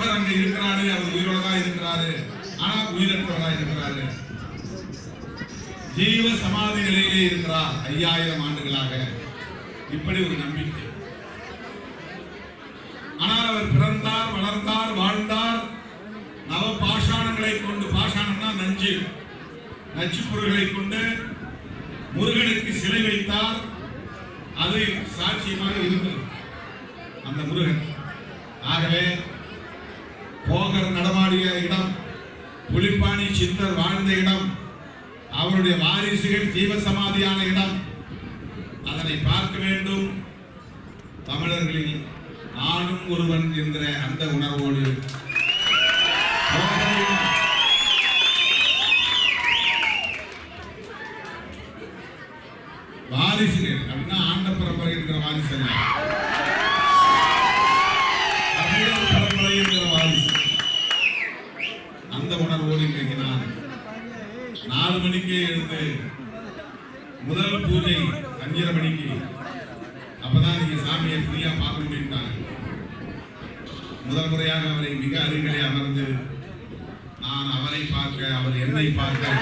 அவர் அங்க இருக்கிறாரு அவர் உயிரோட தான் இருக்கிறாரு. ஆனா உயிரற்றவராக இருக்கிறாரு. ஜீவ சமாதி நிலையிலே இருக்கிறார் ஐயாயிரம் ஆண்டுகளாக. இப்படி ஒரு நம்பிக்கை. ஆனால் அவர் பிறந்தார் வளர்ந்தார் வாழ்ந்தார். நவ பாஷாணங்களை கொண்டு பாஷாணம்னா நஞ்சு. நச்சு பொருள்களை கொண்டு முருகனுக்கு சிலை வைத்தார். அது சாட்சியமாக இருக்கிறது அந்த முருகன். ஆகவே போகர் இடம் புலிப்பாணி சித்தர் வாழ்ந்த இடம் அவருடைய வாரிசுகள் ஜீவசமாதியான இடம். அதனை பார்க்க வேண்டும். தமிழர்களில் நானும் ஒருவன் என்கிற அந்த உணர்வோடு வாரிசுகள் அப்படின்னா ஆண்ட பரம்பரை என்கிற வாரிசு அல்ல தமிழர் பரம்பரை என்கிற வாரிசு அந்த உணர்வோடு இன்றைக்கு நான் நாலு இருந்து முதல் பூஜை அஞ்சரை மணிக்கு. அப்பதான் நீங்க சாமியை ஃப்ரீயா பார்க்க முடியும்ட்டாங்க முதல் முறையாக அவரை மிக அருகிலே அமர்ந்து நான் அவரை பார்க்க அவர் என்னை பார்க்க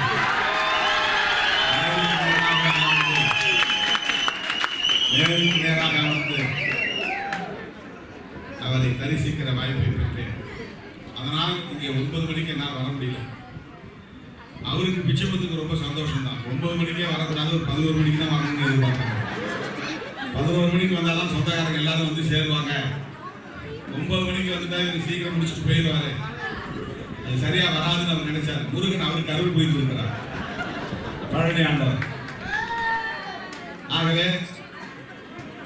நேருக்கு நேராக அமர்ந்து, அவரை தரிசிக்கிற வாய்ப்பை பெற்றேன். அதனால் இங்கே ஒன்பது மணிக்கு என்னால் வர முடியல. அவருக்கு பிச்சைமத்துக்கு ரொம்ப சந்தோஷம் தான் ஒன்பது மணிக்கே வரக்கூடாது ஒரு பதினோரு மணிக்கு தான் வரணும்னு எதிர்பார்த்தாங்க பதினோரு மணிக்கு வந்தால் தான் சொந்தக்காரங்க எல்லாரும் வந்து சேருவாங்க. ஒன்பது மணிக்கு வந்துட்டா இவர் சீக்கிரம் முடிச்சுட்டு போயிடுவாரு. அது சரியா வராதுன்னு அவர் நினைச்சார். முருகன் அவருக்கு அருள் போயிட்டு இருக்கிறார் பழனி ஆண்டவர். ஆகவே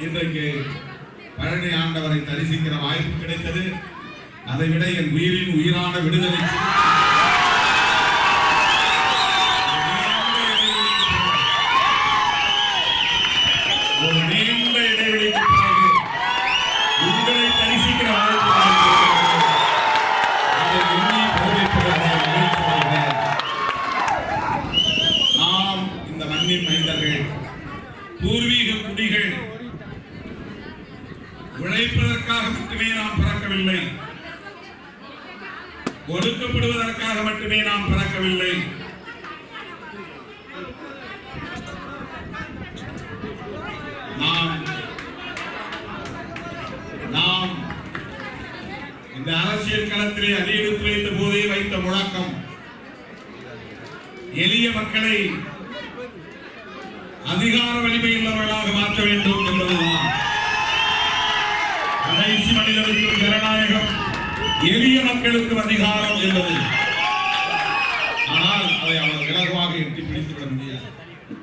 இன்றைக்கு பழனி ஆண்டவரை தரிசிக்கிற வாய்ப்பு கிடைத்தது. அதை விட என் உயிரின் உயிரான விடுதலை. உழைப்பதற்காக மட்டுமே நாம் பிறக்கவில்லை. ஒடுக்கப்படுவதற்காக மட்டுமே நாம் பிறக்கவில்லை. நாம் நாம் இந்த அரசியல் களத்திலே அதிகரித்து வைத்த போதே வைத்த முழக்கம் எளிய மக்களை அதிகார வலிமை உள்ளவர்களாக மாற்ற வேண்டும். எளிய மக்களுக்கும் அதிகாரம் என்பது. ஆனால் அதை அவர் இலகுவாக எட்டி பிடித்து விட முடியாது.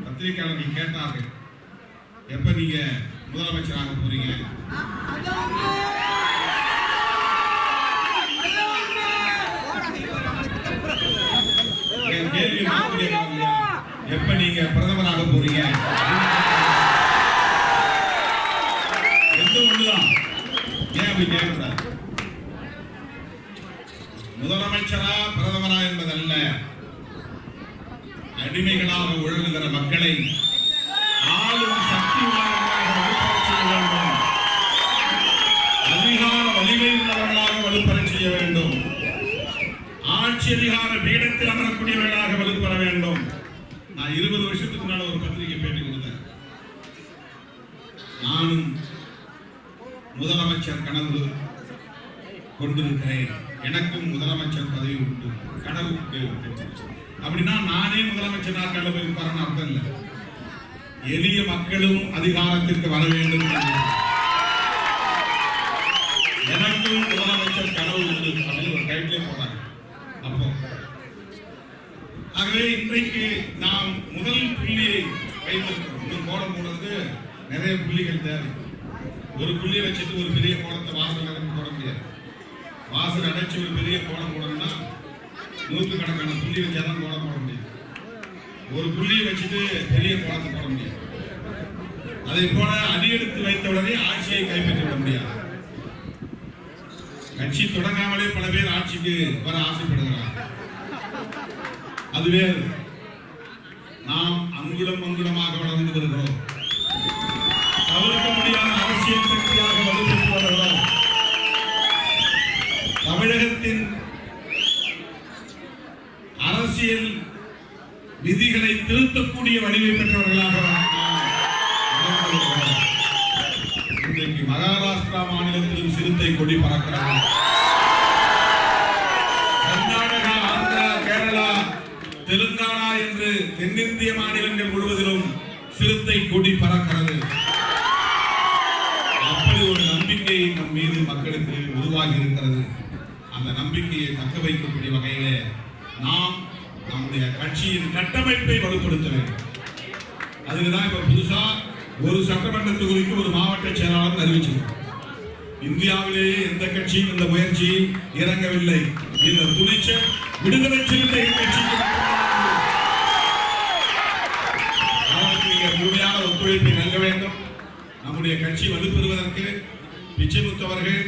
பத்திரிகையாளர்கள் கேட்டார்கள். எப்ப நீங்க முதலமைச்சராக போறீங்க? என் எப்ப நீங்க பிரதமராக போறீங்க? எந்த ஒண்ணுதான் ஏன் அப்படி முதலமைச்சரா பிரதமரா என்பதல்ல. அடிமைகளாக உழலுகிற மக்களை ஆளும் சக்தி செய்ய வேண்டும். அதிகார வலிமை உள்ளவர்களாக வலுப்பெற செய்ய வேண்டும். ஆட்சி அதிகார பீடத்தில் அமரக்கூடியவர்களாக வலுப்பெற வேண்டும். நான் இருபது வருஷத்துக்கு முன்னால் ஒரு பத்திரிகை பேட்டி கொடுத்தேன். நானும் முதலமைச்சர் கனவு கொண்டிருக்கிறேன் எனக்கும் முதலமைச்சர் பதவி உண்டு. கனவு அப்படின்னா நானே முதலமைச்சர் நாட்களில் போய் உட்காரன்னு அர்த்தம் இல்லை. எளிய மக்களும் அதிகாரத்திற்கு வர வேண்டும் எனக்கும் முதலமைச்சர் கனவு உண்டு. அப்படின்னு ஒரு டைட்டிலே போனாங்க அப்போ. ஆகவே இன்றைக்கு நாம் முதல் புள்ளியை வைத்திருக்கிறோம். இன்னும் கோலம் போடுறது நிறைய புள்ளிகள் தேவை. ஒரு புள்ளியை வச்சுட்டு ஒரு பெரிய கோலத்தை வாசல் போட முடியாது. வாசல் அடைச்சி ஒரு பெரிய கோலம் போடணும்னா நூற்றுக்கணக்கான புள்ளி வச்சாதான் கோலம் போட முடியும். ஒரு புள்ளியை வச்சுட்டு பெரிய கோலத்தை போட முடியாது. அதை போல அடியெடுத்து வைத்தவுடனே ஆட்சியை கைப்பற்றி விட முடியாது. கட்சி தொடங்காமலே பல பேர் ஆட்சிக்கு வர ஆசைப்படுகிறார் அதுவே நாம் அங்குலம் அங்குலமாக வளர்ந்து வருகிறோம். தவிர்க்க முடியாத அரசியல் சக்தியாக வலுப்பெற்று தமிழகத்தின் அரசியல் விதிகளை திருத்தக்கூடிய வலிமை பெற்றவர்களாக இன்றைக்கு மகாராஷ்டிரா மாநிலத்திலும் சிறுத்தை கொடி பறக்கிறது. கர்நாடகா ஆந்திரா கேரளா தெலுங்கானா என்று தென்னிந்திய மாநிலங்கள் முழுவதிலும் சிறுத்தை கொடி பறக்கிறது. தக்க வைக்கக்கூடிய வகையிலே நாம் நம்முடைய கட்சியின் கட்டமைப்பை வலுப்படுத்த வேண்டும். அதுக்கு தான் இப்ப புதுசா ஒரு சட்டமன்ற தொகுதிக்கு ஒரு மாவட்ட செயலாளர் அறிவிச்சிருக்கோம் இந்தியாவிலேயே எந்த கட்சியும் இந்த முயற்சி இறங்கவில்லை. இந்த துணிச்சல் விடுதலை சிறுத்தை கட்சிக்கு முழுமையான ஒத்துழைப்பை நல்க வேண்டும். நம்முடைய கட்சி வலுப்பெறுவதற்கு பிச்சைமுத்து அவர்கள்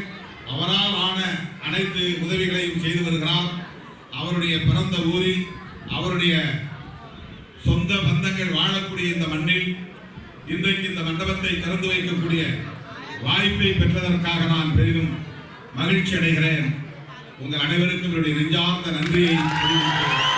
அவரால் ஆன அனைத்து உதவிகளையும் செய்து வருகிறார். அவருடைய பிறந்த ஊரில் அவருடைய சொந்த பந்தங்கள் வாழக்கூடிய இந்த மண்ணில் இன்றைக்கு இந்த மண்டபத்தை திறந்து வைக்கக்கூடிய வாய்ப்பை பெற்றதற்காக நான் பெரிதும் மகிழ்ச்சி அடைகிறேன் உங்கள் அனைவருக்கும் என்னுடைய நெஞ்சார்ந்த நன்றியை தெரிவிக்கிறேன்